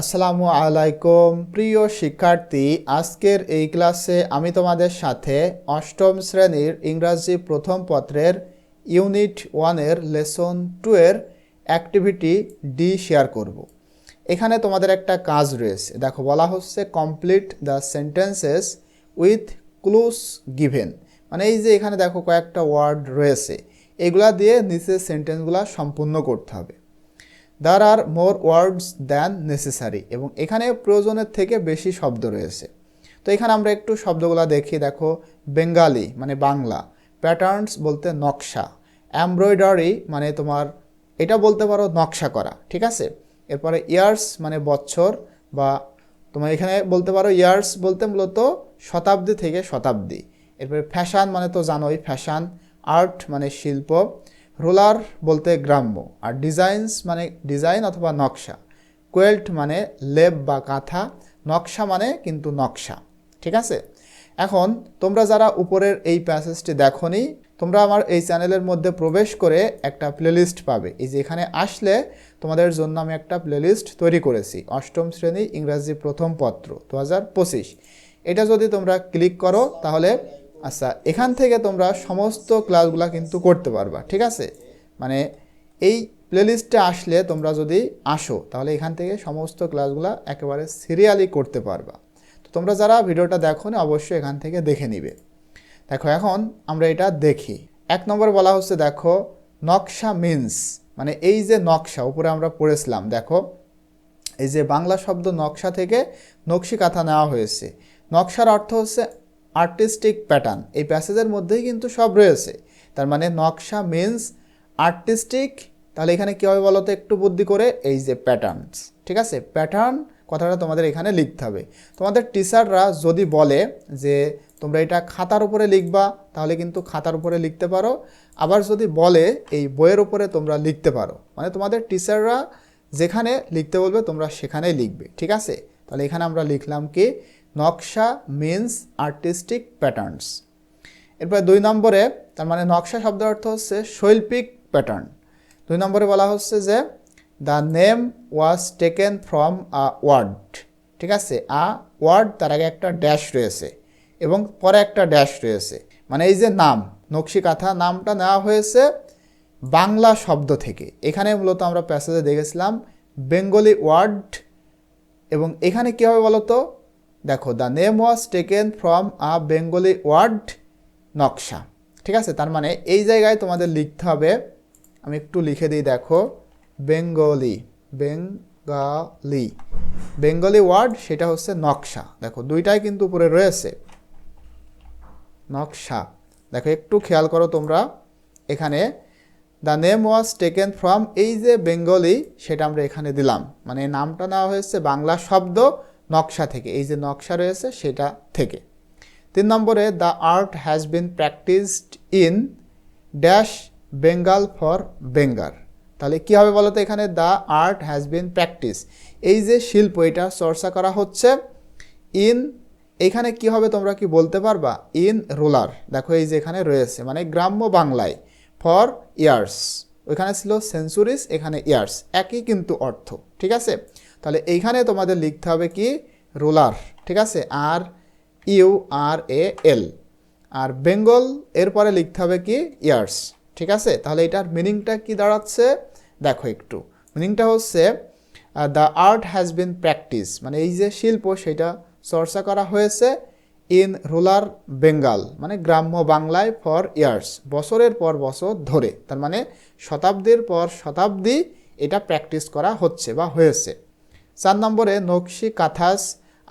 আসসালামু আলাইকুম। প্রিয় শিক্ষার্থী, আজকের এই ক্লাসে আমি তোমাদের সাথে অষ্টম শ্রেণির ইংরাজি প্রথম পত্রের ইউনিট ওয়ানের লেসন টু এর অ্যাক্টিভিটি ডি শেয়ার করব। এখানে তোমাদের একটা কাজ রয়েছে। দেখো, বলা হচ্ছে complete the sentences with clues given. মানে এই যে এখানে দেখো কয়েকটা ওয়ার্ড রয়েছে। এগুলা দিয়ে নিচের সেন্টেন্সগুলো সম্পূর্ণ করতে হবে। There are more words than necessary এবং এখানে প্রয়োজনের থেকে বেশি শব্দ রয়েছে। তো এখানে আমরা একটু শব্দগুলো দেখি, দেখো বেঙ্গালি মানে বাংলা প্যাটার্নস বলতে নকশা এমব্রয়ডারি মানে তোমার, এটা বলতে পারো নকশা করা, ঠিক আছে? এরপরে ইয়ার্স মানে বছর বা তোমার এখানে বলতে পারো ইয়ার্স বলতে মূলত শতাব্দী থেকে শতাব্দী। এরপরে ফ্যাশন মানে তো জানোই ফ্যাশন আর্ট মানে শিল্প। রোলার বলতে গ্রাম্য, আর ডিজাইনস মানে ডিজাইন অথবা নকশা। কোয়েল্ট মানে লেপ বা কাঁথা, নকশা মানে কিন্তু নকশা, ঠিক আছে? এখন তোমরা যারা উপরের এই প্যাসেজটি দেখোনি, তোমরা আমার এই চ্যানেলের মধ্যে প্রবেশ করে একটা প্লেলিস্ট পাবে। এই যে এখানে আসলে তোমাদের জন্য আমি একটা প্লেলিস্ট তৈরি করেছি, অষ্টম শ্রেণি ইংরাজি প্রথম পত্র, দু হাজার পঁচিশ। এটা যদি তোমরা ক্লিক করো, তাহলে আচ্ছা এখান থেকে তোমরা সমস্ত ক্লাসগুলো কিন্তু করতে পারবা, ঠিক আছে? মানে এই প্লেলিস্টে আসলে তোমরা যদি আসো, তাহলে এখান থেকে সমস্ত ক্লাসগুলো একেবারে সিরিয়ালি করতে পারবা। তো তোমরা যারা ভিডিওটা দেখো না, অবশ্যই এখান থেকে দেখে নিবে। দেখো, এখন আমরা এটা দেখি। এক নম্বর বলা হচ্ছে, দেখো, নকশা মিন্স মানে এই যে নকশা, উপরে আমরা পড়েছিলাম, দেখো, এই যে বাংলা শব্দ নকশা থেকে নকশি কাঁথা নেওয়া হয়েছে। নকশার অর্থ হচ্ছে আর্টিস্টিক প্যাটার্ন। এই প্যাসেজের মধ্যেই কিন্তু সব রয়েছে। তার মানে নকশা মিন্স আর্টিস্টিক তাহলে এখানে কী হবে বলো তো একটু বুদ্ধি করে এই যে প্যাটার্নস ঠিক আছে? প্যাটার্ন কথাটা তোমাদের এখানে লিখতে হবে। তোমাদের টিচাররা যদি বলে যে তোমরা এটা খাতার উপরে লিখবা, তাহলে কিন্তু খাতার উপরে লিখতে পারো। আবার যদি বলে এই বইয়ের উপরে তোমরা লিখতে পারো। মানে তোমাদের টিচাররা যেখানে লিখতে বলবে, তোমরা সেখানেই লিখবে। ঠিক আছে? তাহলে এখানে আমরা লিখলাম কি? নকশা মিন্স আর্টিস্টিক প্যাটার্নস এরপর দুই নম্বরে, তার মানে নকশা শব্দের অর্থ হচ্ছে শৈল্পিক প্যাটার্ন দুই নম্বরে বলা হচ্ছে যে the name was taken from a word ঠিক আছে? আ ওয়ার্ড তার আগে একটা ড্যাশ রয়েছে এবং পরে একটা ড্যাশ রয়েছে। মানে এই যে নাম, নকশি কাঁথা, নামটা নেওয়া হয়েছে বাংলা শব্দ থেকে। এখানে মূলত আমরা প্যাসেজে দেখেছিলাম বেঙ্গলি ওয়ার্ড এবং এখানে কী হবে বলো তো দেখো the name was taken from a Bengali word naksha. ঠিক আছে? তার মানে এই জায়গায় তোমাদের লিখতে হবে, আমি একটু লিখে দিই, দেখো বেঙ্গলি বেঙ্গালি বেঙ্গলি ওয়ার্ড সেটা হচ্ছে নকশা। দেখো, দুইটাই কিন্তু উপরে রয়েছে। নকশা। দেখো, একটু খেয়াল করো তোমরা, এখানে the name was taken from এই যে বেঙ্গলি সেটা আমরা এখানে দিলাম। মানে নামটা নেওয়া হয়েছে বাংলা শব্দ নকশা থেকে, এই যে নকশা রয়েছে সেটা থেকে। তিন নম্বরে the art has been practised in dash Bengal for Bengal তাহলে কী হবে বলো তো এখানে? The art has been practice এই যে শিল্প, এটা চর্চা করা হচ্ছে ইন এখানে কি হবে তোমরা কি বলতে পারবা? ইন রুলার দেখো এই যে এখানে রয়েছে মানে গ্রাম্য বাংলায় ফর ইয়ার্স ওইখানে ছিল সেঞ্চুরিস এখানে ইয়ার্স একই কিন্তু অর্থ, ঠিক আছে? তাহলে এইখানে তোমাদের লিখতে হবে কি? রোলার, ঠিক আছে? আর ইউ, আর এ, এল। আর বেঙ্গল, এরপরে লিখতে হবে কি? ইয়ার্স, ঠিক আছে? তাহলে এটার মিনিংটা কি দাঁড়াচ্ছে? দেখো একটু। মিনিংটা হচ্ছে the art has been practice মানে এই যে শিল্প, সেটা চর্চা করা হয়েছে ইন রুলার বেঙ্গল মানে গ্রাম্য বাংলায় ফর ইয়ার্স বছরের পর বছর ধরে। তার মানে শতাব্দীর পর শতাব্দী এটা প্র্যাকটিস করা হচ্ছে বা হয়েছে। চার নম্বরে নকশি কাথাস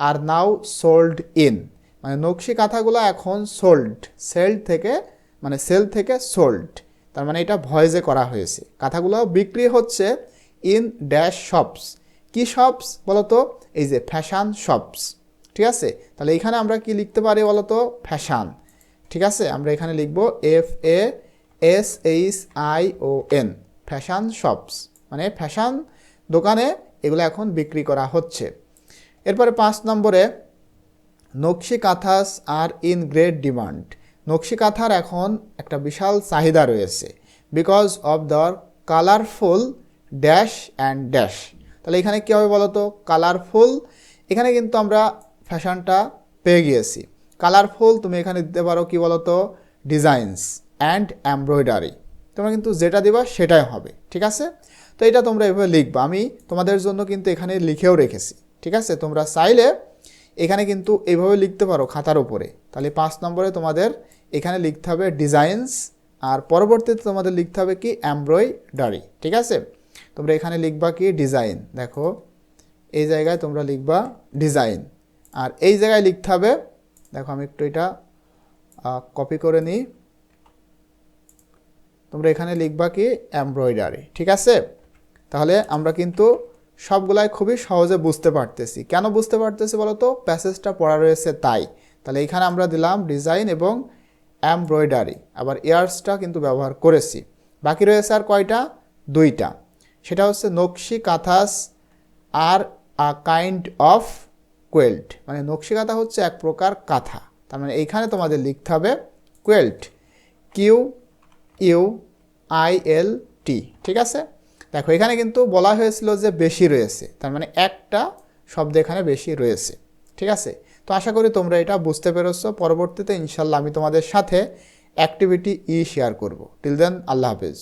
আর নাও সোল্ড ইন। মানে নকশি কাঁথাগুলো এখন সোল্ড, সেল থেকে মানে সেল থেকে সোল্ড। তার মানে এটা ভয়েজে করা হয়েছে। কাঁথাগুলো বিক্রি হচ্ছে ইন ড্যাশ শপস। কি শপস বলতো? এই যে ফ্যাশান শপস। ঠিক আছে? তাহলে এখানে আমরা কি লিখতে পারি বলতো? ফ্যাশান। ঠিক আছে? আমরা এখানে লিখব F A S H I O N. Fashion shops. মানে ফ্যাশান দোকানে এগুলো এখন বিক্রি করা হচ্ছে। এরপরে পাঁচ নম্বরে nakshi kanthas are in great demand. নকশি কাঁথার এখন একটা বিশাল চাহিদা রয়েছে because of the colourful dash and dash তাহলে এখানে কী হবে বলো তো কালারফুল এখানে কিন্তু আমরা ফ্যাশনটা পেয়ে গিয়েছি। কালারফুল তুমি এখানে দিতে পারো কি বলো তো ডিজাইনস অ্যান্ড এমব্রয়ডারি তোমরা কিন্তু যেটা দিবা সেটাই হবে, ঠিক আছে? তো এটা তোমরা এভাবে লিখবা। আমি তোমাদের জন্য কিন্তু এখানে লিখেও রেখেছি। ঠিক আছে? তোমরা চাইলে এখানে কিন্তু এইভাবে লিখতে পারো খাতার উপরে। তাহলে পাঁচ নম্বরে তোমাদের এখানে লিখতে হবে ডিজাইনস, আর পরবর্তীতে তোমাদের লিখতে হবে কি? এমব্রয়ডারি। ঠিক আছে? তোমরা এখানে লিখবা কি? ডিজাইন। দেখো, এই জায়গায় তোমরা লিখবা ডিজাইন। আর এই জায়গায় লিখতে হবে, দেখো আমি একটু এটা কপি করে নিই। তোমরা এখানে লিখবা কি? এমব্রয়ডারি। ঠিক আছে? তাহলে আমরা কিন্তু সবগুলাই খুবই সহজে বুঝতে পারতেছি। কেন বুঝতে পারতেছি বলো তো প্যাসেজটা পড়া রয়েছে তাই। তাহলে এখানে আমরা দিলাম ডিজাইন এবং এমব্রয়ডারি আবার ইয়ার্সটা কিন্তু ব্যবহার করেছি। বাকি রয়েছে আর কয়টা? দুইটা। সেটা হচ্ছে নকশি কাথাস আর আ কাইন্ড অফ কোয়েল্ট মানে নকশি কাঁথা হচ্ছে এক প্রকার কাঁথা। তার মানে এইখানে তোমাদের লিখতে হবে quilt Q U I L T ঠিক আছে? দেখো, এখানে কিন্তু বলা হয়েছিল যে বেশি রয়েছে। তার মানে একটা শব্দ এখানে বেশি রয়েছে। ঠিক আছে? তো আশা করি তোমরা এটা বুঝতে পেরেছ। পরবর্তীতে ইনশাল্লাহ আমি তোমাদের সাথে অ্যাক্টিভিটি ই শেয়ার করব। টিল দেন আল্লাহ হাফেজ।